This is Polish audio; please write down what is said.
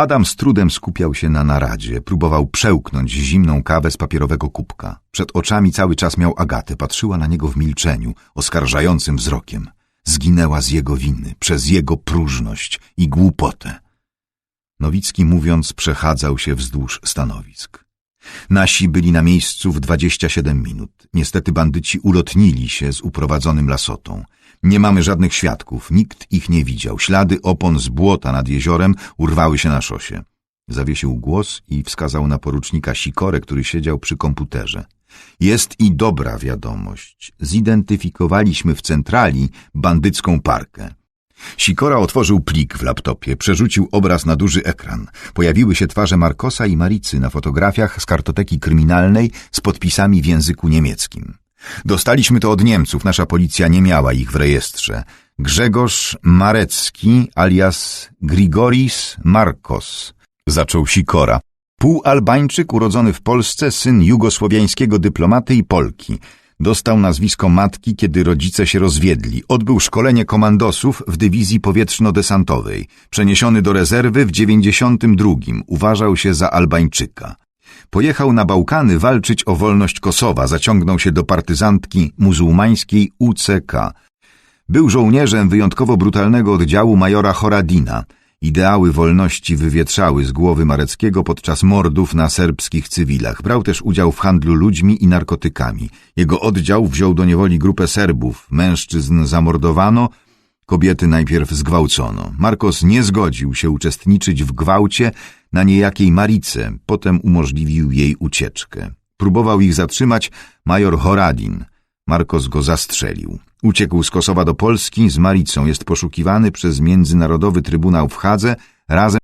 Adam z trudem skupiał się na naradzie, próbował przełknąć zimną kawę z papierowego kubka. Przed oczami cały czas miał Agatę, patrzyła na niego w milczeniu, oskarżającym wzrokiem. Zginęła z jego winy, przez jego próżność i głupotę. Nowicki mówiąc przechadzał się wzdłuż stanowisk. Nasi byli na miejscu w 27 minut. Niestety bandyci ulotnili się z uprowadzonym lasotą. Nie mamy żadnych świadków, nikt ich nie widział. Ślady opon z błota nad jeziorem urwały się na szosie. Zawiesił głos i wskazał na porucznika Sikorę, który siedział przy komputerze. Jest i dobra wiadomość. Zidentyfikowaliśmy w centrali bandycką parkę. Sikora otworzył plik w laptopie, przerzucił obraz na duży ekran. Pojawiły się twarze Markosa i Maricy na fotografiach z kartoteki kryminalnej z podpisami w języku niemieckim. Dostaliśmy to od Niemców, nasza policja nie miała ich w rejestrze. Grzegorz Marecki alias Grigoris Markos, zaczął Sikora. Półalbańczyk urodzony w Polsce, syn jugosłowiańskiego dyplomaty i Polki. Dostał nazwisko matki, kiedy rodzice się rozwiedli. Odbył szkolenie komandosów w dywizji powietrzno-desantowej. Przeniesiony do rezerwy w 92. Uważał się za Albańczyka. Pojechał na walczyć o wolność Kosowa, zaciągnął się do partyzantki muzułmańskiej UCK. Był żołnierzem wyjątkowo brutalnego oddziału majora Horadina. Ideały wolności wywietrzały z głowy Mareckiego podczas mordów na serbskich cywilach. Brał też udział w handlu ludźmi i narkotykami. Jego oddział wziął do niewoli grupę Serbów. Mężczyzn zamordowano, kobiety najpierw zgwałcono. Markos nie zgodził się uczestniczyć w gwałcie na niejakiej Marice, potem umożliwił jej ucieczkę. Próbował ich zatrzymać major Horadin. Markos go zastrzelił. Uciekł z Kosowa do Polski z Maricą. Jest poszukiwany przez Międzynarodowy Trybunał w Hadze razem